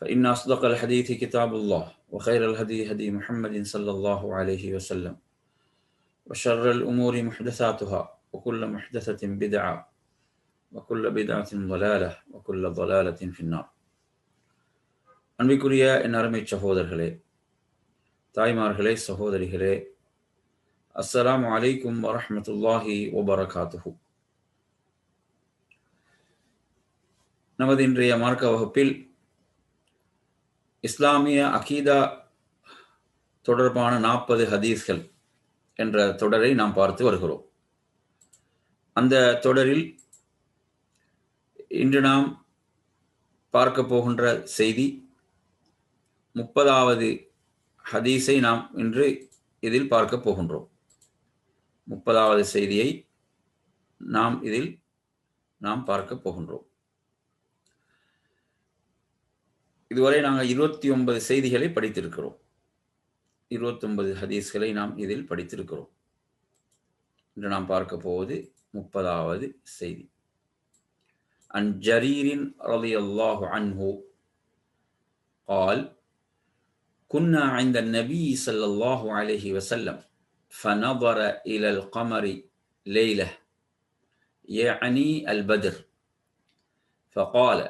فإن أصدق الحديث كتاب الله وخير الهدي هدي محمد صلى الله عليه وسلم وشر الأمور محدثاتها وكل محدثة بدعة وكل بدعة ضلالة وكل ضلالة في النار அன்பிற்குரிய என் அருமை சகோதரர்களே தாய்மார்களே சகோதரிகளே அஸ்ஸலாமு அலைக்கும் வரஹ்மத்துல்லாஹி வபரகாத்துஹு நமது இன்றைய மார்க்க வகுப்பில் இஸ்லாமிய அகீதா தொடர்பான நாற்பது ஹதீஸ்கள் என்ற தொடரை நாம் பார்த்து வருகிறோம். அந்த தொடரில் இன்று நாம் பார்க்க போகின்ற செய்தி முப்பதாவது ஹதீஸை நாம் இன்று இதில் பார்க்க போகின்றோம். முப்பதாவது செய்தியை நாம் இதில் நாம் பார்க்க போகின்றோம். இதுவரை நாங்கள் இருபத்தி ஒன்பது செய்திகளை படித்திருக்கிறோம் இருபத்தி ஒன்பது ஹதீஸ்களை நாம் இதில் படித்திருக்கிறோம் இன்று நாம் பார்க்க போவது முப்பதாவது செய்தி عن جرير رضي الله عنه قال كنا عند النبي صلى الله عليه وسلم فنظر إلى القمر ليلة يعني البدر فقال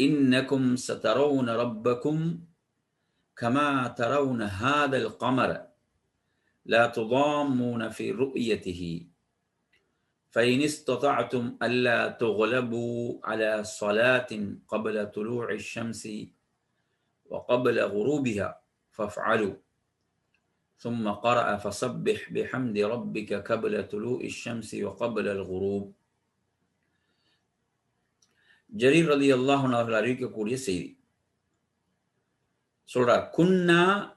إنكم سترون ربكم كما ترون هذا القمر لا تضامون في رؤيته. فإن استطعتم ألا تغلبوا على صلاة قبل طلوع الشمس وقبل غروبها فافعلوا. ثم قرأ فسبح بحمد ربك قبل طلوع الشمس وقبل الغروب. ஜரீர் ரதி அல்லாஹன் அவர்கள் அறிவிக்கக்கூடிய செய்தி. சொல்றார் குன்னா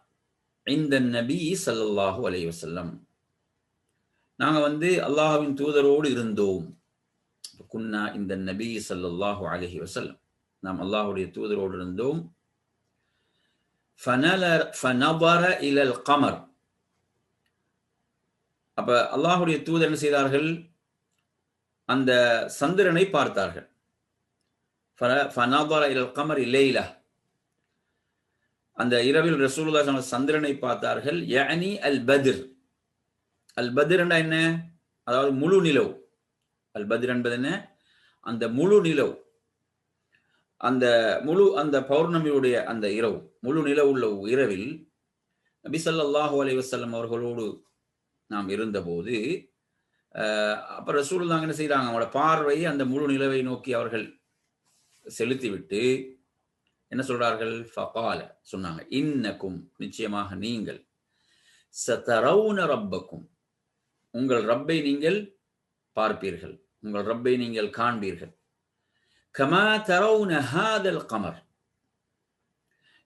இந்த நபி சல்லாஹூ அலை வசல்லம் நாங்க வந்து அல்லாஹுவின் தூதரோடு இருந்தோம். குன்னா இந்த நபி சல்லாஹூ அலஹி வசல்லம் நாம் அல்லாஹுடைய தூதரோடு இருந்தோம். இலல் கமர். அப்ப அல்லாஹுடைய தூதர் என்ன செய்தார்கள்? அந்த சந்திரனை பார்த்தார்கள். ஃபனபர இலல் கமர் இல்லைலா அந்த இரவில் ரசூலுல்லா சந்திரனை பார்த்தார்கள் யனி அல் பத்ர். அல் பத்ர் என்ன? அதாவது முழு நிலவு. அல் பத்ர் என்பது என்ன? அந்த முழு நிலவு. அந்த முழு அந்த பௌர்ணமியுடைய அந்த இரவு முழு நிலவு உள்ள இரவில் நபி சல்லாஹூ அலி வசல்லம் அவர்களோடு நாம் இருந்தபோது அப்ப ரசூலுல்லாங்க என்ன செய்றாங்க? அவங்களோட பார்வையை அந்த முழு நிலவை நோக்கி அவர்கள் செலுத்திவிட்டு என்ன சொல்றார்கள்? ஃபகால சொன்னாங்க இன்னக்கும் நிச்சயமாக நீங்கள் சதரவுன ரப்பக்கும் உங்கள் ரப்பை நீங்கள் பார்ப்பீர்கள். உங்கள் ரப்பை நீங்கள் காண்பீர்கள். கமா தரவுன ஹாதல் கமர்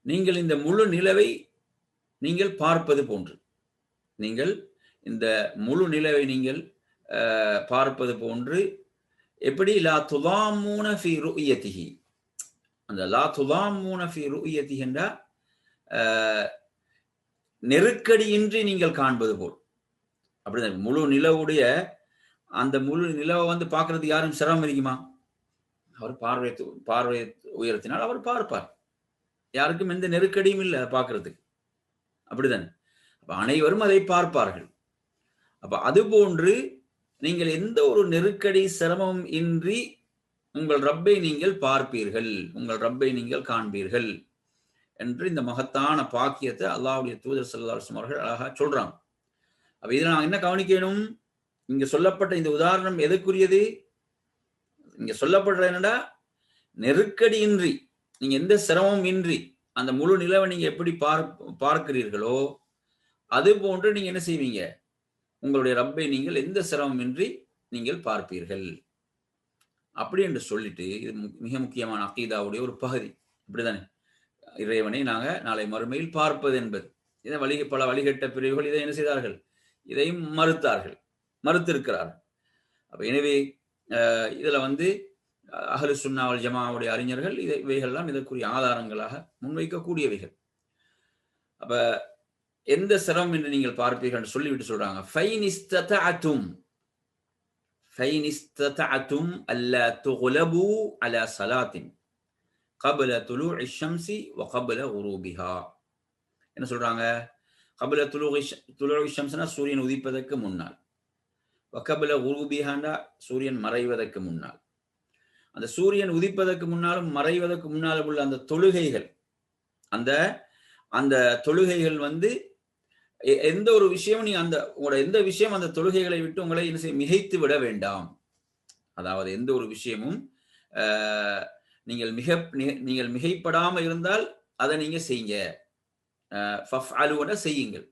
நீங்கள் இந்த முழு நிலவை நீங்கள் பார்ப்பது போன்று. நீங்கள் இந்த முழு நிலவை நீங்கள் பார்ப்பது போன்று எப்படி? லா துலாமூன ஃபி ருயத்திஹி அந்த லா துலாமூன ஃபி ருயத்திஹி என்றா நெருக்கடியின்றி நீங்கள் காண்பது போல். அப்படிதான் முழு நிலவுடைய அந்த முழு நிலவை வந்து பார்க்கறதுக்கு யாரும் சிரமம் இருக்குமா அவர் பார்வை பார்வை உயரத்தினால் அவர் பார்ப்பார். யாருக்கும் எந்த நெருக்கடியும் இல்லை அதை பார்க்கறதுக்கு. அப்படிதானே? அப்ப அனைவரும் அதை பார்ப்பார்கள். அப்ப அது போன்று நீங்கள் எந்த ஒரு நெருக்கடி சிரமம் இன்றி உங்கள் ரப்பை நீங்கள் பார்ப்பீர்கள். உங்கள் ரப்பை நீங்கள் காண்பீர்கள். என்று இந்த மகத்தான பாக்கியத்தை அல்லாவுடைய தூதர் செல்லாசம் அவர்கள் அழகா சொல்றாங்க. அப்ப இதில் நான் என்ன கவனிக்கணும்? இங்க சொல்லப்பட்ட இந்த உதாரணம் எதுக்குரியது? இங்க சொல்லப்படுற என்னடா? நெருக்கடியின்றி நீங்க எந்த சிரமமும் இன்றி அந்த முழு நிலவை நீங்க எப்படி பார் பார்க்கிறீர்களோ அது போன்று நீங்க என்ன செய்வீங்க? உங்களுடைய ரப்பை நீங்கள் எந்த சிரமமின்றி நீங்கள் பார்ப்பீர்கள். அப்படி என்று சொல்லிட்டு இது மிக முக்கியமான அக்கீதாவுடைய ஒரு பகுதி. இப்படிதானே? இறைவனை நாங்கள் நாளை மறுமையில் பார்ப்பது என்பது. இதை வழி பல வழிகட்ட பிரிவுகள் இதை என்ன செய்தார்கள்? இதையும் மறுத்தார்கள். மறுத்திருக்கிறார்கள். அப்ப எனவே இதில் இதுல வந்து அகலு சுன்னாவல் ஜமாவுடைய அறிஞர்கள் இதை இவைகள்லாம் இதற்குரிய ஆதாரங்களாக முன்வைக்கக்கூடியவைகள். அப்ப எந்த சிரமம் என்று நீங்கள் பார்ப்பீர்கள் என்று சொல்லிவிட்டு சொல்றாங்க. ஃபைனிஸ்ததும் ஃபைனிஸ்ததும் அல்ல துகுலபு அல சலாத்தின் கபல துலு இஷம்சி வகபல கபல உரூபிஹா என்ன சொல்றாங்க? கபல துலு துலு இஷம்ஸ்னா சூரியன் உதிப்பதற்கு முன்னால். வகபல உருபிஹாண்டா சூரியன் மறைவதற்கு முன்னால். அந்த சூரியன் உதிப்பதற்கு முன்னாலும் மறைவதற்கு முன்னாலும் உள்ள அந்த தொழுகைகள் அந்த அந்த தொழுகைகள் வந்து எந்த ஒரு விஷயமும் நீ அந்த உங்களோட எந்த விஷயம் அந்த தொழுகைகளை விட்டு உங்களை என்ன செய்ய மிகைத்து விட வேண்டாம். அதாவது எந்த ஒரு விஷயமும் நீங்கள் மிக நீங்கள் மிகைப்படாமல் இருந்தால் அதை நீங்க செய்யுங்க. ஆஹ், செய்யுங்கள்.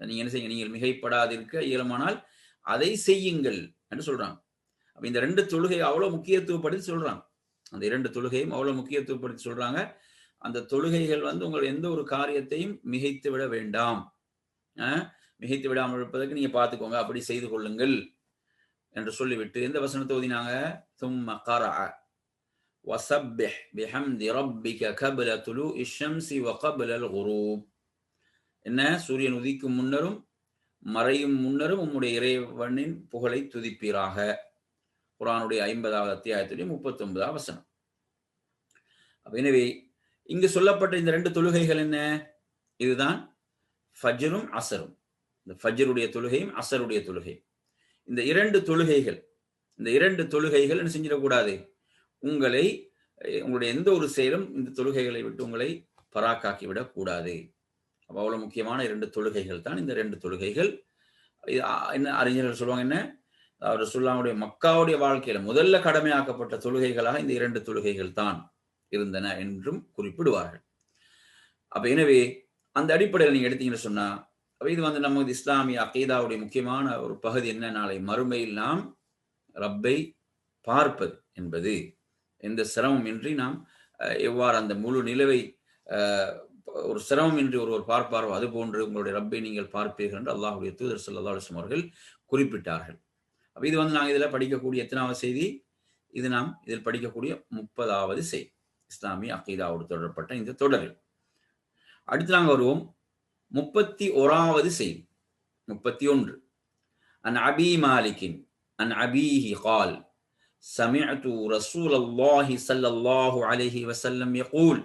நீங்க என்ன செய்யுங்க நீங்கள் மிகைப்படாதிருக்க இயலுமானால் அதை செய்யுங்கள் என்று சொல்றான் அப்ப இந்த ரெண்டு தொழுகை அவ்வளவு முக்கியத்துவப்படுத்தி சொல்றான் அந்த இரண்டு தொழுகையும் அவ்வளவு முக்கியத்துவப்படுத்தி சொல்றாங்க. அந்த தொழுகைகள் வந்து உங்கள் எந்த ஒரு காரியத்தையும் மிகைத்து விட வேண்டாம். மிகைத்து விடாமல் இருப்பதற்கு நீங்க பார்த்துக்கோங்க அப்படி செய்து கொள்ளுங்கள் என்று சொல்லிவிட்டு எந்த வசனத்தை ஓதினாங்க ثم قرأ وسبح بحمد ربك قبل طلوع الشمس وقبل الغروب என்ன சூரியன் உதிக்கும் முன்னரும் மறையும் முன்னரும் உம்முடைய இறைவனின் புகழை துதிப்பீராக குரானுடைய ஐம்பதாவது அத்தியாயத்துடைய முப்பத்தி ஒன்பதாவது வசனம் அப்ப எனவே இங்கு சொல்லப்பட்ட இந்த ரெண்டு தொழுகைகள் என்ன இதுதான் ஃபஜ்ரும் அசரும். இந்த ஃபஜ்ருடைய தொழுகையும் அசருடைய தொழுகை. இந்த இரண்டு தொழுகைகள் இந்த இரண்டு தொழுகைகள் என்ன செஞ்சிடக்கூடாது? உங்களை உங்களுடைய எந்த ஒரு செயலும் இந்த தொழுகைகளை விட்டு உங்களை பராக்காக்கி விடக்கூடாது கூடாது அப்ப முக்கியமான இரண்டு தொழுகைகள் தான் இந்த ரெண்டு தொழுகைகள். என்ன அறிஞர்கள் சொல்லுவாங்க என்ன? அவர் சொல்லாமுடைய மக்காவுடைய வாழ்க்கையில முதல்ல கடமையாக்கப்பட்ட தொழுகைகளாக இந்த இரண்டு தொழுகைகள் தான் இருந்தன என்றும் குறிப்பிடுவார்கள். அப்ப எனவே அந்த அடிப்படையில் நீங்க எடுத்தீங்கன்னு சொன்னா இது வந்து நமது இஸ்லாமிய அகீதாவுடைய முக்கியமான ஒரு பகுதி என்ன? நாளை மறுமையில் நாம் ரப்பை பார்ப்பது என்பது. எந்த சிரமமின்றி நாம் எவ்வாறு அந்த முழு நிலவை ஒரு சிரமம் இன்றி ஒருவர் பார்ப்பாரோ அது போன்று உங்களுடைய ரப்பை நீங்கள் பார்ப்பீர்கள் என்று அல்லாஹுடைய தூதர் ஸல்லல்லாஹு அவர்கள் குறிப்பிட்டார்கள். அப்போ இது வந்து நாங்கள் இதில் படிக்கக்கூடிய எத்தனாவது செய்தி? இது நாம் இதில் படிக்கக்கூடிய முப்பதாவது செய்தி. இஸ்லாமிய அகீதாவோடு தொடரப்பட்ட இந்த தொடரில். அடுத்து நாங்கள் வருவோம் முப்பத்தி ஓராவது செய்தி முப்பத்தி ஒன்று அன் அபி மாலிக்கின் அன் அபீஹி قال سمعت رسول الله صلى الله عليه وسلم يقول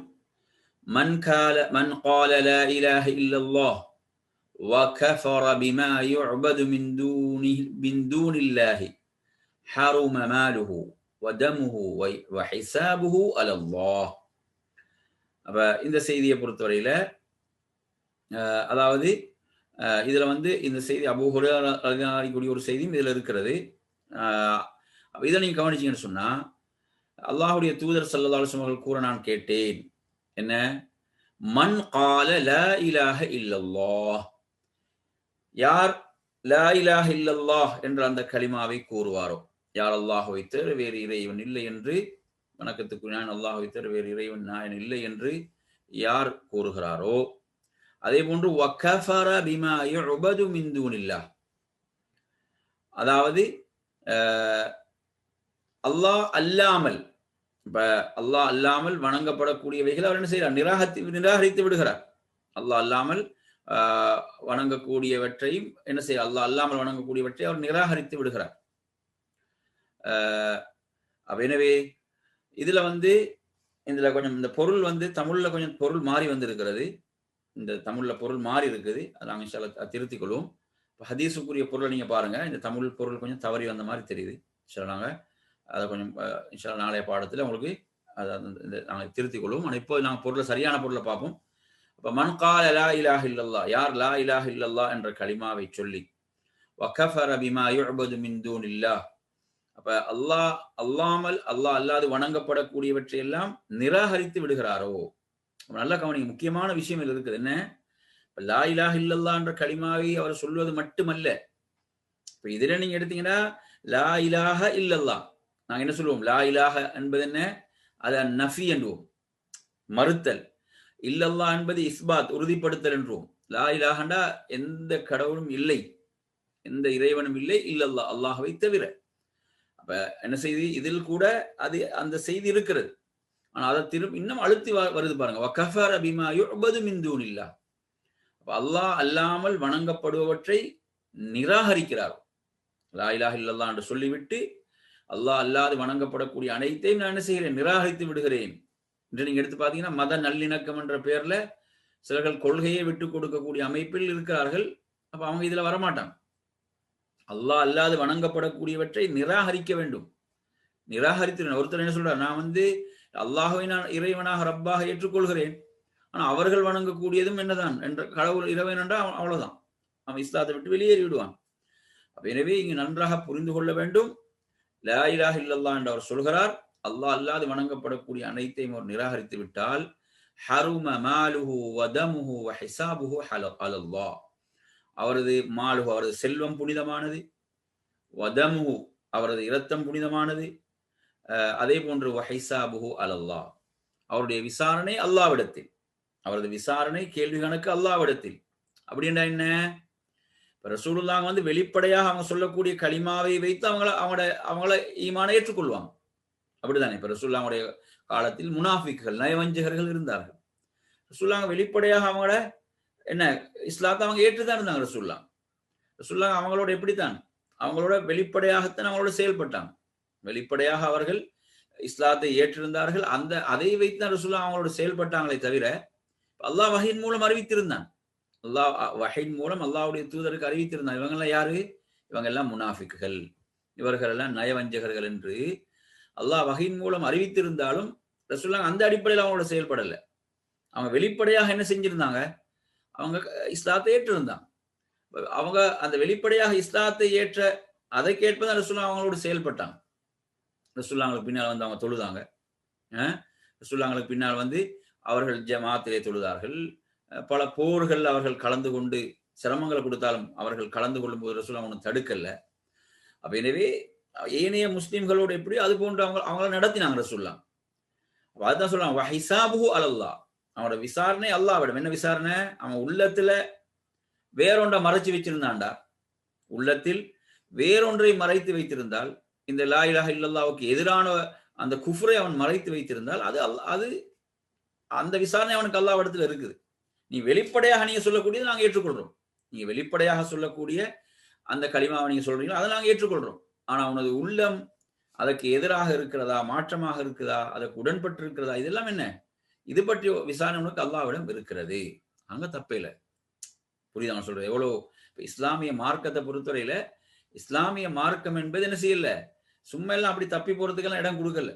من قال من قال لا اله الا الله وكفر بما يعبد من دونه من دون الله حرم ماله ودمه وي- وحسابه على الله அப்ப இந்த செய்தியை பொறுத்தவரையில அஹ், அதாவது அஹ், இதுல வந்து இந்த செய்தி அபூ ஒரு செய்தியும் இதுல இருக்கிறது. ஆஹ் இதை நீங்க கவனிச்சீங்கன்னு சொன்னா அல்லாஹ்வுடைய தூதர் ஸல்லல்லாஹு அவர்கள் கூற நான் கேட்டேன். என்ன? மண் கால ல இலாக இல்லல்லா யார் லா இலாக இல்லல்லாஹ் என்ற அந்த கலிமாவை கூறுவாரோ? யார் அல்லாஹ் வைத்து வேறு இறைவன் இல்லை என்று வணக்கத்துக்கு நான் தவிர வேறு இறைவன் நாயன் இல்லை என்று யார் கூறுகிறாரோ? அதே போன்று வக்கஃபர பிமா யுபது அதாவது அல்லாஹ் அல்லாமல் இப்ப அல்லாஹ் அல்லாமல் வணங்கப்படக்கூடியவைகள் அவர் என்ன செய்யறார் நிராகத்தி நிராகரித்து விடுகிறார். அல்லாஹ் அல்லாமல் ஆஹ், வணங்கக்கூடியவற்றையும் என்ன செய்ய அல்லாஹ் அல்லாமல் வணங்கக்கூடியவற்றை அவர் நிராகரித்து விடுகிறார். ஆஹ், எனவே இதுல வந்து இதுல கொஞ்சம் இந்த பொருள் வந்து தமிழ்ல கொஞ்சம் பொருள் மாறி வந்திருக்கிறது. இந்த தமிழ்ல பொருள் மாறி இருக்குது. அதை நாங்கள் திருத்திக் கொள்வோம் இப்போ ஹதீஸுக்குரிய பொருளை நீங்க பாருங்க. இந்த தமிழ் பொருள் கொஞ்சம் தவறி வந்த மாதிரி தெரியுது. இன்ஷா நாங்கள் அதை கொஞ்சம் அஹ், நாளைய பாடத்துல உங்களுக்கு அதை இந்த நாங்கள் திருத்திக் கொள்வோம் ஆனால் இப்போ நாங்கள் பொருளை சரியான பொருளை பார்ப்போம். இப்போ மன் கால லா இலாஹ இல்லல்லா யார் லா இலாஹ இல்லல்லா என்ற களிமாவை சொல்லி வகஃபர அபிமா யுஅபது மின் இல்லா அப்ப அல்லாஹ் அல்லாமல் அல்லாஹ் அல்லாது வணங்கப்படக்கூடியவற்றை எல்லாம் நிராகரித்து விடுகிறாரோ? நல்லா நல்ல கவனிங்க. முக்கியமான விஷயம் இதுல இருக்குது. என்ன? இப்ப லா இலாஹ இல்லல்லா என்ற களிமாவை அவர் சொல்வது மட்டுமல்ல. இப்ப இதுல நீங்க எடுத்தீங்கன்னா லா இலாஹ இல்லல்லா நாங்க என்ன சொல்லுவோம்? லா இலாஹ என்பது என்ன? அத நஃபி என்றுவோம். மறுத்தல். இல்லல்லா என்பது இஸ்பாத் உறுதிப்படுத்தல் என்றுவோம். லா இலாஹண்டா எந்த கடவுளும் இல்லை. எந்த இறைவனும் இல்லை. இல்லல்லா அல்லாஹவை தவிர. அப்ப என்ன செய்தி? இதில் கூட அது அந்த செய்தி இருக்கிறது. ஆனா அதை திரும்ப இன்னும் அழுத்தி வருது பாருங்க. வகஃபர அபிமா யுபது மிந்தூன் இல்லா அப்ப அல்லாஹ் அல்லாமல் வணங்கப்படுபவற்றை நிராகரிக்கிறார். லா இலாஹ என்று சொல்லிவிட்டு அல்லாஹ் அல்லாது வணங்கப்படக்கூடிய அனைத்தையும் நான் என்ன செய்கிறேன்? நிராகரித்து விடுகிறேன். என்று நீங்க எடுத்து பார்த்தீங்கன்னா மத நல்லிணக்கம் என்ற பெயர்ல சிலர்கள் கொள்கையை விட்டு கொடுக்கக்கூடிய அமைப்பில் இருக்கிறார்கள். அப்ப அவங்க இதுல வரமாட்டாங்க. அல்லாஹ் அல்லாது வணங்கப்படக்கூடியவற்றை நிராகரிக்க வேண்டும். நிராகரித்து ஒருத்தர் என்ன சொல்றார்? நான் வந்து அல்லாஹுவை நான் இறைவனாக ரப்பாக ஏற்றுக்கொள்கிறேன். ஆனால் அவர்கள் வணங்கக்கூடியதும் என்னதான்? என்ற கடவுள் இறைவன் என்றால் அவன் அவ்வளவுதான். அவன் இஸ்லாத்தை விட்டு வெளியேறி விடுவான். அப்ப எனவே இங்கு நன்றாக புரிந்து கொள்ள வேண்டும். லா இலாஹ இல்லல்லாஹ் என்று அவர் சொல்கிறார். அல்லாஹ் அல்லாது வணங்கப்படக்கூடிய அனைத்தையும் அவர் நிராகரித்து விட்டால் ஹரும மாலுஹு வதமுஹு வஹிசாபுஹு ஹலோ அலல்லாஹ். அவரது மாலு அவரது செல்வம் புனிதமானது. வதமு அவரது இரத்தம் புனிதமானது. அஹ் அதே போன்று வஹைசாபுஹு அல்லாஹ் அவருடைய விசாரணை அல்லாவிடத்தில் அவரது விசாரணை கேள்வி கணக்கு அல்லாவிடத்தில் அப்படின்னா என்ன? இப்ப ரசூலுல்லாங்க வந்து வெளிப்படையாக அவங்க சொல்லக்கூடிய களிமாவை வைத்து அவங்கள அவங்களோட அவங்கள ஈமான ஏற்றுக்கொள்வாங்க. அப்படிதானே இப்ப ரசூல்லாங்களுடைய காலத்தில் முனாஃபிக்குகள் நயவஞ்சகர்கள் இருந்தார்கள். ரசூல்லாங்க வெளிப்படையாக அவங்கள என்ன இஸ்லாத்தை அவங்க ஏற்றுதான் இருந்தாங்க ரசுல்லா ரசுல்லா அவங்களோட எப்படித்தான்? அவங்களோட வெளிப்படையாகத்தான் அவங்களோட செயல்பட்டாங்க. வெளிப்படையாக அவர்கள் இஸ்லாத்தை ஏற்றிருந்தார்கள். அந்த அதை வைத்துதான் ரசுல்லா அவங்களோட செயல்பட்டாங்களே தவிர அல்லாஹ் வகையின் மூலம் அறிவித்திருந்தான். அல்லாஹ் வகையின் மூலம் அல்லாவுடைய தூதருக்கு அறிவித்திருந்தான். இவங்கெல்லாம் யாரு? இவங்க எல்லாம் முனாஃபிக்குகள். இவர்கள் எல்லாம் நயவஞ்சகர்கள் என்று அல்லாஹ் வகையின் மூலம் அறிவித்திருந்தாலும் ரசுல்லா அந்த அடிப்படையில் அவங்களோட செயல்படலை. அவங்க வெளிப்படையாக என்ன செஞ்சிருந்தாங்க? அவங்க இஸ்லாத்தை ஏற்றிருந்தாங்க அவங்க அந்த வெளிப்படையாக இஸ்லாத்தை ஏற்ற அதை கேட்பதான் ரசுல்லா அவங்களோட செயல்பட்டாங்க. ரசுல்லாங்களுக்கு பின்னால் வந்து அவங்க தொழுதாங்க. ரசுல்லாங்களுக்கு பின்னால் வந்து அவர்கள் ஜமாத்திலே தொழுதார்கள். பல போர்கள் அவர்கள் கலந்து கொண்டு சிரமங்களை கொடுத்தாலும் அவர்கள் கலந்து கொள்ளும் போது ரசுல்லா ஒன்றும் தடுக்கல. அப்ப எனவே ஏனைய முஸ்லீம்களோடு எப்படி அது போன்று அவங்க அவங்கள நடத்தினாங்க ரசுல்லா அதுதான் சொல்லுவாங்க ஹிசாபு அலல்லா அவனோட விசாரணை அல்லாவிடம். என்ன விசாரணை? அவன் உள்ளத்துல வேறொன்றை மறைச்சு வச்சிருந்தான்டா. உள்ளத்தில் வேறொன்றை மறைத்து வைத்திருந்தால் இந்த லாயிலாக இல்லல்லாவுக்கு எதிரான அந்த குஃப்ரை அவன் மறைத்து வைத்திருந்தால் அது அல்லா அது அந்த விசாரணை அவனுக்கு அல்லாவிடத்துல இருக்குது. நீ வெளிப்படையாக நீங்க சொல்லக்கூடியது நாங்க ஏற்றுக்கொள்றோம். நீங்க வெளிப்படையாக சொல்லக்கூடிய அந்த களிமாவை நீங்க சொல்றீங்களோ அதை நாங்க ஏற்றுக்கொள்றோம். ஆனா உனது உள்ளம் அதற்கு எதிராக இருக்கிறதா மாற்றமாக இருக்குதா அதற்கு உடன்பட்டு இருக்கிறதா இதெல்லாம் என்ன? இது பற்றி விசாரணை உனக்கு அல்லாவிடம் இருக்கிறது. அங்க தப்பே இல்லை. புரியுதா நான் சொல்றேன்? எவ்வளவு இஸ்லாமிய மார்க்கத்தை பொறுத்தவரையில இஸ்லாமிய மார்க்கம் என்பது என்ன செய்யல? சும்மா எல்லாம் அப்படி தப்பி போறதுக்கெல்லாம் இடம் கொடுக்கல.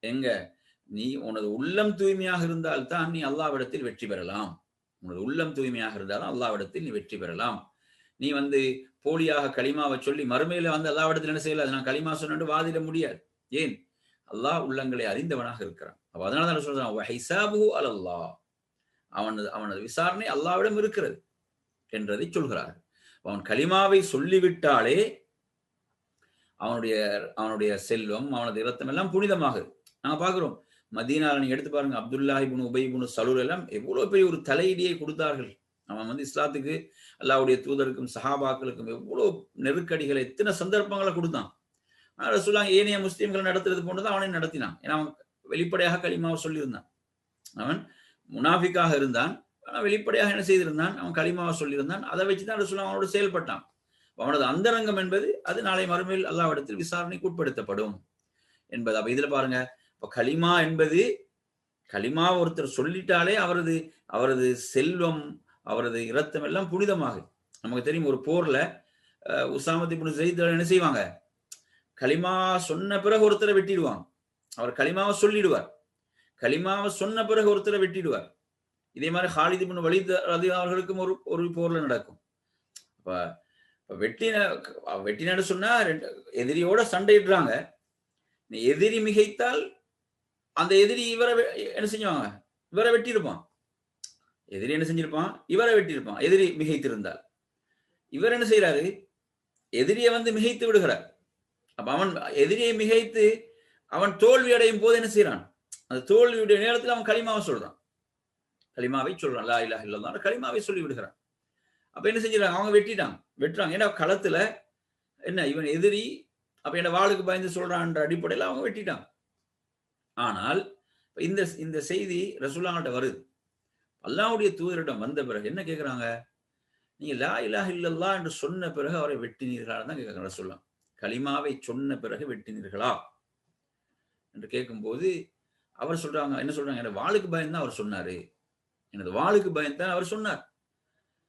எங்க? நீ உனது உள்ளம் தூய்மையாக இருந்தால் தான் நீ அல்லாவிடத்தில் வெற்றி பெறலாம். உனது உள்ளம் தூய்மையாக இருந்தாலும் அல்லாவிடத்தில் நீ வெற்றி பெறலாம். நீ வந்து போலியாக களிமாவை சொல்லி மறுமையில வந்து அல்லாவிடத்தில் என்ன செய்யல? நான் களிமா சொன்னு வாதிட முடியாது. ஏன்? அல்லாஹ் உள்ளங்களை அறிந்தவனாக இருக்கிறான். அப்ப அதனால தான் சொல்றான் வஹைசாபு அலல்லா அவனது அவனது விசாரணை அல்லாவிடம் இருக்கிறது என்றதை சொல்கிறார் அவன் களிமாவை சொல்லிவிட்டாலே அவனுடைய அவனுடைய செல்வம் அவனது இரத்தம் எல்லாம் புனிதமாகுது நாங்க பாக்குறோம் மதீனால நீங்க எடுத்து பாருங்க அப்துல்லாஹி புனு உபைபுன் சலூர் எல்லாம் எவ்வளவு பெரிய ஒரு தலையீடியை கொடுத்தார்கள். அவன் வந்து இஸ்லாத்துக்கு அல்லாவுடைய தூதருக்கும் சஹாபாக்களுக்கும் எவ்வளவு நெருக்கடிகளை எத்தனை சந்தர்ப்பங்களை கொடுத்தான். ஆனா ஏனைய முஸ்லீம்கள் நடத்துறது போன்றுதான் அவனை நடத்தினான் ஏன்னா அவன் வெளிப்படையாக களிமாவை சொல்லியிருந்தான் அவன் முனாஃபிக்காக இருந்தான் ஆனால் வெளிப்படையாக என்ன செய்திருந்தான் அவன் களிமாவை சொல்லியிருந்தான் அதை வச்சு தான் ரசூல்லா அவனோட செயல்பட்டான் அவனது அந்தரங்கம் என்பது அது நாளை மறுமையில் அல்லாவிடத்தில் விசாரணைக்கு உட்படுத்தப்படும் என்பது அப்ப இதுல பாருங்க இப்ப களிமா என்பது களிமா ஒருத்தர் சொல்லிட்டாலே அவரது அவரது செல்வம் அவரது இரத்தம் எல்லாம் புனிதமாகும் நமக்கு தெரியும் ஒரு போர்ல உசாமதி புனு ஜெயித் என்ன செய்வாங்க களிமா சொன்ன பிறகு ஒருத்தரை வெட்டிடுவாங்க. அவர் களிமாவை சொல்லிடுவார். களிமாவை சொன்ன பிறகு ஒருத்தரை வெட்டிடுவார். இதே மாதிரி ஹாலித் இப்னு வலித் ரதி அவர்களுக்கும் ஒரு ஒரு போர்ல நடக்கும். அப்ப இப்ப வெட்டின வெட்டினு சொன்னா ரெண்டு எதிரியோட சண்டையிடுறாங்க. எதிரி மிகைத்தால் அந்த எதிரி இவரை வெ- என்ன செஞ்சுவாங்க? இவரை வெட்டியிருப்பான். எதிரி என்ன செஞ்சிருப்பான்? இவரை வெட்டியிருப்பான். எதிரி மிகைத்திருந்தால். இவர் என்ன செய்யறாரு எதிரியை வந்து மிகைத்து விடுகிறார். அப்ப அவன் எதிரியை மிகைத்து அவன் தோல்வி அடையும் போது என்ன செய்யறான் அந்த தோல்வியுடைய நேரத்தில் அவன் களிமாவை சொல்றான். களிமாவை சொல்றான். லா இல்லா இல்லல்லாஹ் களிமாவை சொல்லி விடுகிறான். அப்ப என்ன செஞ்சிடறாங்க? அவங்க வெட்டிட்டாங்க. வெட்டுறாங்க. ஏன்னா களத்துல என்ன இவன் எதிரி அப்ப என்ன வாளுக்கு பயந்து சொல்றான்ற அடிப்படையில் அவங்க வெட்டிட்டாங்க. ஆனால் இந்த இந்த செய்தி ரசூல்லாங்கிட்ட வருது. அல்லாவுடைய தூதரிடம் வந்த பிறகு என்ன கேட்கிறாங்க நீங்க லா இல்லா இல்லல்லா என்று சொன்ன பிறகு அவரை வெட்டினீர்களான்னு தான் கேட்கிறாங்க ரசூல்லா களிமாவை சொன்ன பிறகு வெட்டினீர்களா? என்று கேட்கும்போது அவர் சொல்றாங்க என்ன சொல்றாங்க? எனக்கு வாளுக்கு பயந்தான் அவர் சொன்னாரு. எனது வாளுக்கு பயந்தான் அவர் சொன்னார்.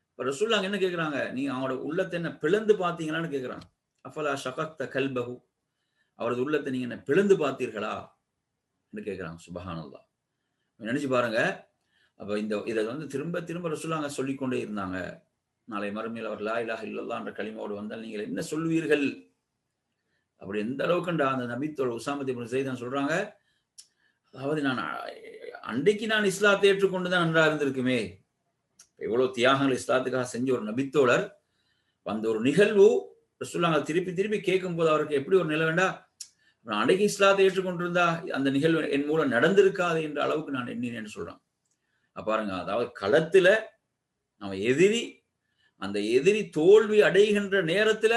இப்ப ரசூல்லாங்க என்ன கேக்குறாங்க? நீ அவங்களோட உள்ளத்தை என்ன பிளந்து பார்த்தீங்களான்னு கேட்குறாங்க அஃபலா ஷகத்த கல்பகு அவரது உள்ளத்தை நீங்க என்ன பிளந்து பார்த்தீர்களா? என்று கேக்குறாங்க. சுபஹானல்லா நினைச்சு பாருங்க. அப்ப இந்த இதை வந்து திரும்ப திரும்ப ரசூலாங்க சொல்லிக்கொண்டே இருந்தாங்க. நாளை மறுமையில் அவர் லா இலாஹ இல்லல்லா என்ற களிமோடு வந்தால் நீங்கள் என்ன சொல்வீர்கள்? அப்படி எந்த அளவுக்குண்டா அந்த நபித்தோட உசாமதி செய்தான் சொல்றாங்க? அதாவது நான் அன்றைக்கு நான் இஸ்லாத்தை ஏற்றுக்கொண்டுதான் நன்றா இருந்திருக்குமே. எவ்வளவு தியாகங்கள் இஸ்லாத்துக்காக செஞ்ச ஒரு நபித்தோழர் அந்த ஒரு நிகழ்வு ரசூலுல்லாஹ் திருப்பி திருப்பி கேட்கும் போது அவருக்கு எப்படி ஒரு நிலை வேண்டா? நான் அன்றைக்கு இஸ்லாத்தை ஏற்றுக்கொண்டிருந்தா அந்த நிகழ்வு என் மூலம் நடந்திருக்காது என்ற அளவுக்கு நான் எண்ணினேன்னு சொல்றான். அப்ப பாருங்க அதாவது களத்துல நம்ம எதிரி அந்த எதிரி தோல்வி அடைகின்ற நேரத்துல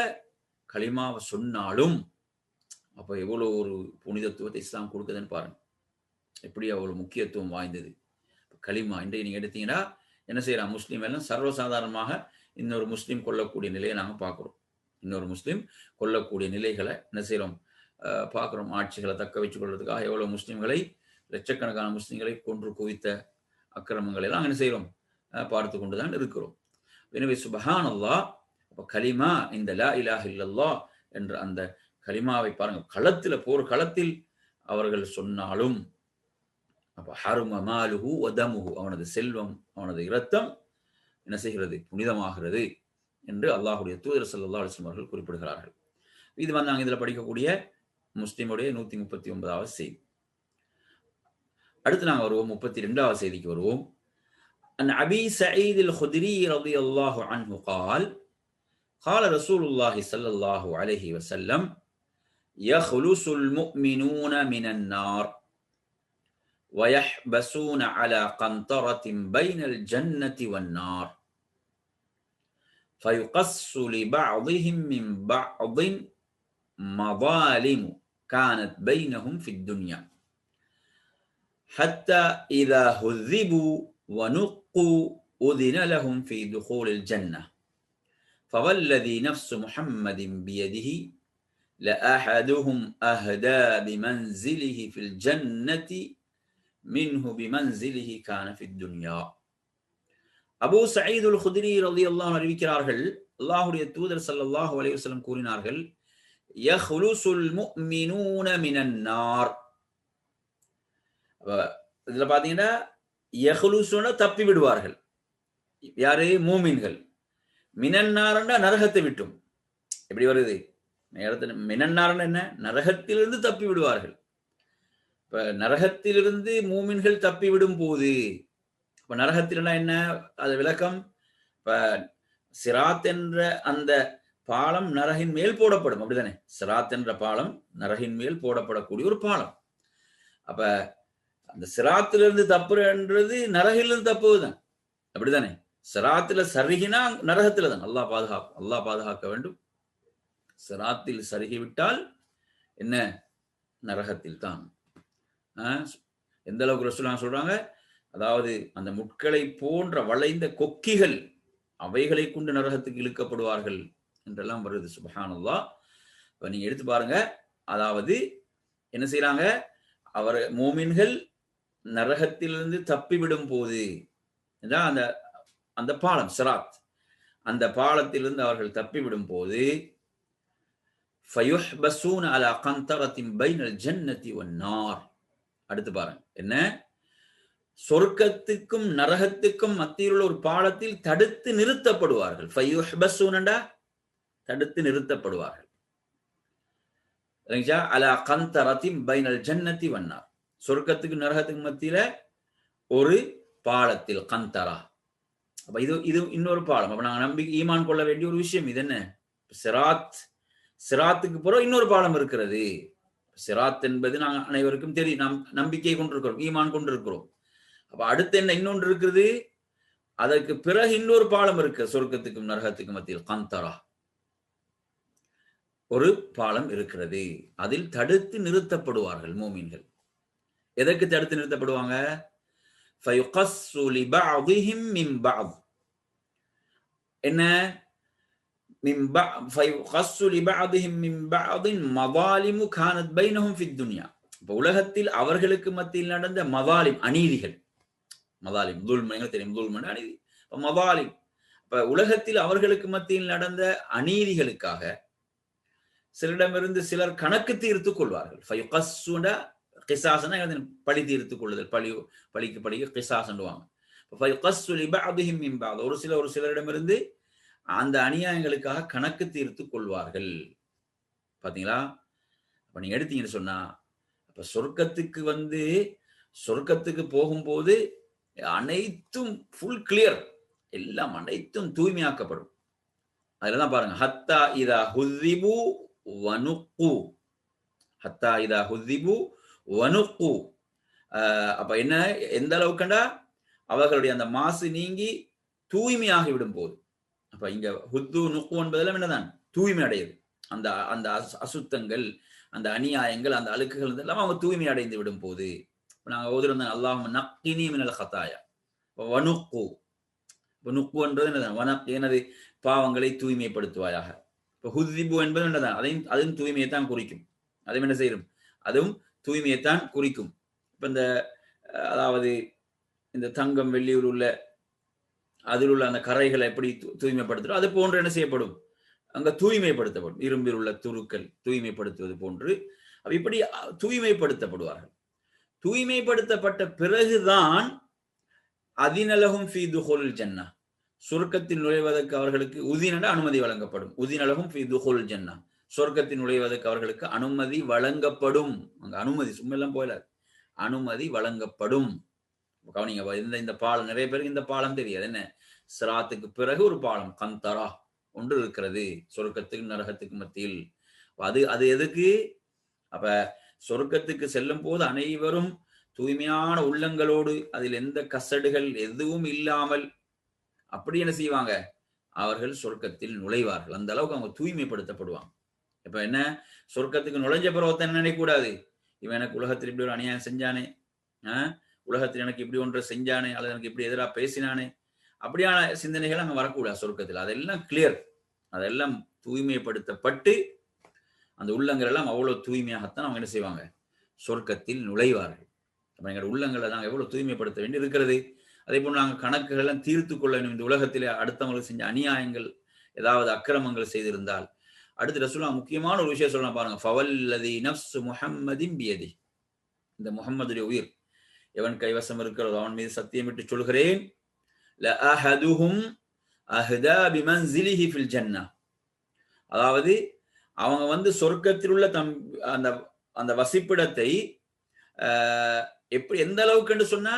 களிமாவை சொன்னாலும் அப்போ எவ்வளோ ஒரு புனிதத்துவத்தை இஸ்லாம் கொடுக்குதுன்னு பாருங்க. எப்படி அவ்வளோ முக்கியத்துவம் வாய்ந்தது? களிமா இன்றைக்கு நீங்கள் எடுத்தீங்கன்னா என்ன செய்யலாம்? முஸ்லீம் எல்லாம் சர்வசாதாரணமாக இன்னொரு முஸ்லீம் கொல்லக்கூடிய நிலையை நாங்கள் பார்க்குறோம். இன்னொரு முஸ்லீம் கொல்லக்கூடிய நிலைகளை என்ன செய்கிறோம் பார்க்குறோம். ஆட்சிகளை தக்க வச்சு கொள்றதுக்காக எவ்வளோ முஸ்லீம்களை லட்சக்கணக்கான முஸ்லீம்களை கொன்று குவித்த அக்கிரமங்களை எல்லாம் என்ன செய்கிறோம்? பார்த்து கொண்டு தான் இருக்கிறோம். எனவே சுபஹான் அல்லாஹ் அப்ப கலிமா இந்த லா இலாஹ இல்லல்லாஹ் என்ற அந்த கலிமாவை பாருங்க. களத்தில் போர் களத்தில் அவர்கள் சொன்னாலும் அப்போ ஹருமமாலுகு வதமுகு அவனது செல்வம் அவனது இரத்தம் என்ன செய்கிறது? புனிதமாகிறது என்று அல்லாஹுடைய தூதர் சல்லா அலிஸ்லம் அவர்கள் குறிப்பிடுகிறார்கள். இது வந்து நாங்கள் இதில் படிக்கக்கூடிய முஸ்லீமுடைய நூற்றி முப்பத்தி ஒன்பதாவது செய்தி. அடுத்து நாங்கள் வருவோம் முப்பத்தி ரெண்டாவது செய்திக்கு வருவோம். அன் அபி சயீத் அல் ஹுதிரி ரதி அல்லாஹு அன்ஹு கால் கால ரசூலுல்லாஹி சல்லல்லாஹு அலஹி வசல்லம் يخلص المؤمنون من النار ويحبسون على قنطرة بين الجنة والنار فيقص لبعضهم من بعض مظالم كانت بينهم في الدنيا. حتى إذا هذبوا ونقوا أذن لهم في دخول الجنة. فوالذي نفس محمد بيده لأحدهم أهدى بمنزله في الجنة منه بمنزله كان في الدنيا அபூ சயீத் உல் குதிரி ரலி அல்லாஹ் அறிவிக்கிறார்கள் அல்லாஹுடைய தூதர் ஸல்லல்லாஹு அலைஹி வஸல்லம் கூறினார்கள் யஹ்லுசுல் முஃமினூன மினன் நார் அப்ப இதுல பாத்தீங்கன்னா யஹ்லுசுன தப்பி விடுவார்கள் யாரு மூமின்கள் மினன்னாரண்டா நரகத்தை விட்டும் எப்படி வருது நேரத்தில் மினன்னாரன் என்ன? நரகத்திலிருந்து தப்பி விடுவார்கள். இப்ப நரகத்திலிருந்து மூமின்கள் தப்பி விடும் போது இப்ப நரகத்தில்னா என்ன? அது விளக்கம். இப்ப சிராத் என்ற அந்த பாலம் நரகின் மேல் போடப்படும். அப்படிதானே? சிராத் என்ற பாலம் நரகின் மேல் போடப்படக்கூடிய ஒரு பாலம். அப்ப அந்த சிராத்திலிருந்து தப்புறன்றது நரகிலிருந்து தப்புவதுதான். அப்படிதானே? சிராத்துல சருகினா நரகத்துல தான் அல்லாஹ் பாதுகாப்பு அல்லாஹ் பாதுகாக்க வேண்டும். சிராத்தில் சருகிவிட்டால் என்ன? நரகத்தில் தான் எந்த அளவுக்கு ரசூலா சொல்றாங்க? அதாவது அந்த முட்களை போன்ற வளைந்த கொக்கிகள் அவைகளை கொண்டு நரகத்துக்கு இழுக்கப்படுவார்கள் என்றெல்லாம் வருது சுபஹானல்லா இப்ப நீங்க எடுத்து பாருங்க. அதாவது என்ன செய்யறாங்க அவர் மோமின்கள் நரகத்திலிருந்து தப்பிவிடும் போது அந்த அந்த பாலம் சிராத். அந்த பாலத்திலிருந்து அவர்கள் தப்பிவிடும் போது ஃபயுஹ்பஸூன அலா கந்தரத்தின் பைனல் ஜன்னதி நார் அடுத்து பாருங்க. என்ன? சொர்க்கத்துக்கும் நரகத்துக்கும் மத்தியில் உள்ள ஒரு பாலத்தில் தடுத்து நிறுத்தப்படுவார்கள். ஃபயுஹ்பசூனண்டா தடுத்து நிறுத்தப்படுவார்கள். அலா கந்தரத்தின் பைனல் ஜன்னதி வன்னார். சொர்க்கத்துக்கும் நரகத்துக்கு மத்தியில ஒரு பாலத்தில் கந்தரா. அப்ப இது இது இன்னொரு பாலம். அப்ப நாங்க நம்பி ஈமான் கொள்ள வேண்டிய ஒரு விஷயம். இது என்ன? சிராத் சிராத்துக்கு பிறகு இன்னொரு பாலம் இருக்கிறது. சிராத் என்பது நாங்க அனைவருக்கும் தெரியும். நம் நம்பிக்கை கொண்டிருக்கிறோம் ஈமான் கொண்டிருக்கிறோம். அப்ப அடுத்து என்ன இன்னொன்று இருக்குது? அதற்கு பிறகு இன்னொரு பாலம் இருக்கு. சொர்க்கத்துக்கும் நரகத்துக்கும் மத்தியில் கந்தரா. ஒரு பாலம் இருக்கிறது. அதில் தடுத்து நிறுத்தப்படுவார்கள் மூமீன்கள். எதற்கு தடுத்து நிறுத்தப்படுவாங்க? என்ன? من بعض فيقص لبعضهم من بعض مظالم كانت بينهم في الدنيا இப்ப உலகத்தில் அவர்களுக்கு மத்தியில் நடந்த மதாலிம் அநீதிகள் மதாலிம் துல்ம எங்களுக்கு தெரியும் துல்மன் அநீதி இப்ப மதாலிம் இப்ப உலகத்தில் அவர்களுக்கு மத்தியில் நடந்த அநீதிகளுக்காக சிலரிடமிருந்து சிலர் கணக்கு தீர்த்துக் கொள்வார்கள் ஃபயுகஸ்ஸுனா கிசாசனா பழி தீர்த்துக் கொள்ளுதல் பழி பழிக்கு பழிக்கு கிசாசன்டுவாங்க ஃபயுகஸ்ஸு லிபஅதிஹிம் மின் பஅத் ஒரு சில ஒரு சிலரிடமிருந்து அந்த அநியாயங்களுக்காக கணக்கு தீர்த்துக் கொள்வார்கள். பாத்தீங்களா? அப்ப நீங்க எடுத்தீங்கன்னு சொன்னா அப்ப சொர்க்கத்துக்கு வந்து சொர்க்கத்துக்கு போகும்போது அனைத்தும் ஃபுல் கிளியர் எல்லாம் அனைத்தும் தூய்மையாக்கப்படும். அதுலதான் பாருங்க ஹத்தா இதா ஹுதிபு வனுக்கு. ஹத்தா இதா ஹுதிபு வனுக்கு. அப்ப என்ன? எந்த அளவுக்குண்டா? அவர்களுடைய அந்த மாசு நீங்கி தூய்மையாகி விடும் போது அப்ப இங்க ஹுத்து நுக்கு என்பதெல்லாம் என்னதான்? தூய்மை அடையுது அந்த அந்த அசுத்தங்கள் அந்த அநியாயங்கள் அந்த அழுக்குகள் இதெல்லாம் அவங்க தூய்மை அடைந்து விடும் போது இப்ப நாங்க ஓதுறோம் அல்லாஹ் நக்கினி மினல் ஹத்தாயா இப்ப வனுக்கு நுக்கு நுக்குன்றது என்னதான்? வனக் எனது பாவங்களை தூய்மைப்படுத்துவாயாக. இப்போ ஹுதிபு என்பது என்னதான்? அதையும் அதுவும் தூய்மையைத்தான் குறிக்கும். அதையும் என்ன செய்யும்? அதுவும் தூய்மையைத்தான் குறிக்கும். இப்போ இந்த அதாவது இந்த தங்கம் வெள்ளியூர் உள்ள அதில் உள்ள அந்த கரைகளை எப்படி தூ- தூய்மைப்படுத்துறோம் அது போன்று என்ன செய்யப்படும்? அங்க தூய்மைப்படுத்தப்படும். இரும்பில் உள்ள துருக்கள் தூய்மைப்படுத்துவது போன்று அவை இப்படி தூய்மைப்படுத்தப்படுவார்கள். தூய்மைப்படுத்தப்பட்ட பிறகுதான் அதினலகும் ஃபீ துஹுல் ஜன்னா. சொர்க்கத்தில் நுழைவதற்கு அவர்களுக்கு உதினட அனுமதி வழங்கப்படும். உதினலகும் ஃபீ துஹுல் ஜன்னா. சொர்க்கத்தில் நுழைவதற்கு அவர்களுக்கு அனுமதி வழங்கப்படும். அங்க அனுமதி சும்மா எல்லாம் அனுமதி வழங்கப்படும். கவனிங்க இந்த இந்த பாலம் நிறைய பேருக்கு இந்த பாலம் தெரியாது. என்ன? சிராத்துக்கு பிறகு ஒரு பாலம் கந்தரா ஒன்று இருக்கிறது சொர்க்கத்துக்கு நரகத்துக்கு மத்தியில். அது அது எதுக்கு? அப்ப சொர்க்கத்துக்கு செல்லும் போது அனைவரும் தூய்மையான உள்ளங்களோடு அதில் எந்த கசடுகள் எதுவும் இல்லாமல் அப்படி என்ன செய்வாங்க? அவர்கள் சொர்க்கத்தில் நுழைவார்கள். அந்த அளவுக்கு அவங்க தூய்மைப்படுத்தப்படுவாங்க. இப்ப என்ன? சொர்க்கத்துக்கு நுழைஞ்ச பிறகு என்ன இவன் எனக்கு உலகத்தில் இப்படி ஒரு அநியாயம் செஞ்சானே ஆஹ் உலகத்தில் எனக்கு இப்படி ஒன்றை செஞ்சானே அல்லது எனக்கு இப்படி எதிராக பேசினானே அப்படியான சிந்தனைகள் அங்க வரக்கூடாது சொர்க்கத்தில். அதெல்லாம் கிளியர் அதெல்லாம் தூய்மைப்படுத்தப்பட்டு அந்த உள்ளங்கள் எல்லாம் அவ்வளவு தூய்மையாகத்தான் அவங்க என்ன செய்வாங்க? சொர்க்கத்தில் நுழைவார்கள். அப்போ எங்களோட உள்ளங்களை நாங்கள் எவ்வளவு தூய்மைப்படுத்த வேண்டி இருக்கிறது? அதே போல நாங்கள் கணக்குகள் எல்லாம் தீர்த்து கொள்ள வேண்டும். இந்த உலகத்திலே அடுத்தவங்களுக்கு செஞ்ச அநியாயங்கள் ஏதாவது அக்கிரமங்கள் செய்திருந்தால். அடுத்து ரசூலா முக்கியமான ஒரு விஷயம் சொல்லலாம் பாருங்க. ஃபவல்லதி நஃப்ஸ் முஹம்மதின் பியதி இந்த முகம்மதுடைய உயிர். எவன் கைவசம் இருக்கிறதோ அவன் மீது சத்தியமிட்டு சொல்கிறேன். அஹ்தா அதாவது அவங்க வந்து சொர்க்கத்தில் உள்ள தம் அந்த அந்த வசிப்பிடத்தை ஆஹ், எப்படி எந்த அளவுக்கு என்று சொன்னா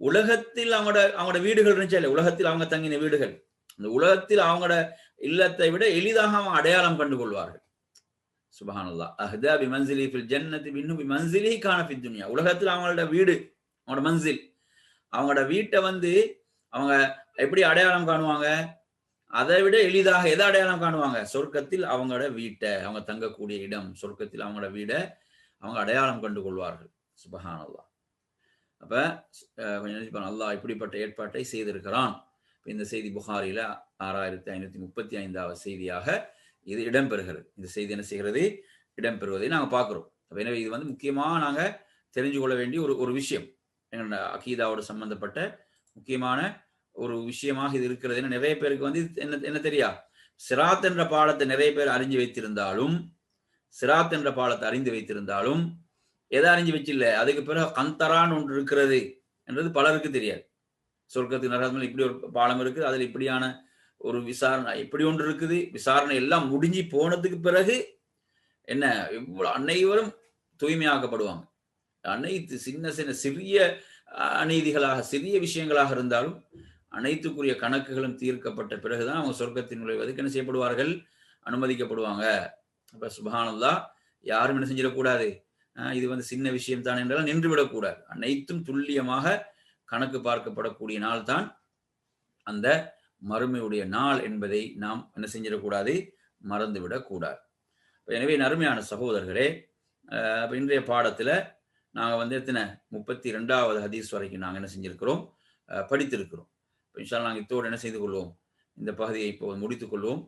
உலகத்தில் அவங்களோட அவங்களோட வீடுகள் இருந்துச்சா இல்லை உலகத்தில் அவங்க தங்கின வீடுகள். அந்த உலகத்தில் அவங்களோட இல்லத்தை விட எளிதாக அவங்க அடையாளம் கண்டு கொள்வார்கள். சுபஹானல்லாஹ். அஹ்தா பி மன்சிலி ஃபில் ஜன்னதி பின்னு பி மன்சிலி ஃபித் துன்யா. உலகத்தில் அவங்களோட வீடு அவங்களோட மன்சில். அவங்களோட வீட்டை வந்து அவங்க எப்படி அடையாளம் காணுவாங்க? அதை விட எளிதாக எதை அடையாளம் காணுவாங்க? சொர்க்கத்தில் அவங்களோட வீட்டை அவங்க தங்கக்கூடிய இடம் சொர்க்கத்தில் அவங்களோட வீடை அவங்க அடையாளம் கண்டு கொள்வார்கள். சுபஹானல்லாஹ் அப்ப கொஞ்சம் நினைச்சுப்பாங்க அல்லாஹ் இப்படிப்பட்ட ஏற்பாட்டை செய்திருக்கிறான். இந்த செய்தி புகாரில ஆறாயிரத்தி ஐநூத்தி முப்பத்தி ஐந்தாவது செய்தியாக இது இடம்பெறுகிறது. இந்த செய்தி என்ன செய்கிறது? இடம்பெறுவதை நாங்கள் பார்க்குறோம். எனவே இது வந்து முக்கியமாக நாங்கள் தெரிஞ்சு கொள்ள வேண்டிய ஒரு ஒரு விஷயம். என்னோட அகீதாவோட சம்பந்தப்பட்ட முக்கியமான ஒரு விஷயமாக இது இருக்கிறது. ஏன்னா நிறைய பேருக்கு வந்து என்ன என்ன தெரியா? சிராத் என்ற பாடத்தை நிறைய பேர் அறிஞ்சு வைத்திருந்தாலும் சிராத் என்ற பாடத்தை அறிந்து வைத்திருந்தாலும் எதை அறிஞ்சு வச்சில்ல? அதுக்கு பிறகு கந்தரான் ஒன்று இருக்கிறது என்றது பலருக்கு தெரியாது. சொர்க்கத்துக்கு நரகத்தில் இப்படி ஒரு பாலம் இருக்குது அதில் இப்படியான ஒரு விசாரணை இப்படி ஒன்று இருக்குது. விசாரணை எல்லாம் முடிஞ்சு போனதுக்கு பிறகு என்ன? இவ்வளவு அனைவரும் தூய்மையாக்கப்படுவாங்க. அனைத்து சின்ன சின்ன சிறிய அநீதிகளாக சிறிய விஷயங்களாக இருந்தாலும் அனைத்துக்குரிய கணக்குகளும் தீர்க்கப்பட்ட பிறகுதான் அவங்க சொர்க்கத்தின் நுழைவதற்கு என்ன செய்யப்படுவார்கள்? அனுமதிக்கப்படுவாங்க. அப்ப சுபானந்தா யாரும் என்ன செஞ்சிடக்கூடாது? இது வந்து சின்ன விஷயம் தான் என்றால் நின்று விடக்கூடாது அனைத்தும் துல்லியமாக கணக்கு பார்க்கப்படக்கூடிய நாள் தான் அந்த மறுமையுடைய நாள் என்பதை நாம் என்ன செஞ்சிடக்கூடாது? மறந்துவிடக்கூடாது. எனவே நறுமையான சகோதரர்களே இன்றைய பாடத்துல நாங்கள் வந்து எத்தனை? முப்பத்தி ரெண்டாவது ஹதீஸ் வரைக்கும் நாங்கள் என்ன செஞ்சிருக்கிறோம்? படித்திருக்கிறோம். இன்ஷால் நாங்கள் இத்தோடு என்ன செய்து கொள்வோம்? இந்த பகுதியை இப்போ முடித்துக்கொள்வோம்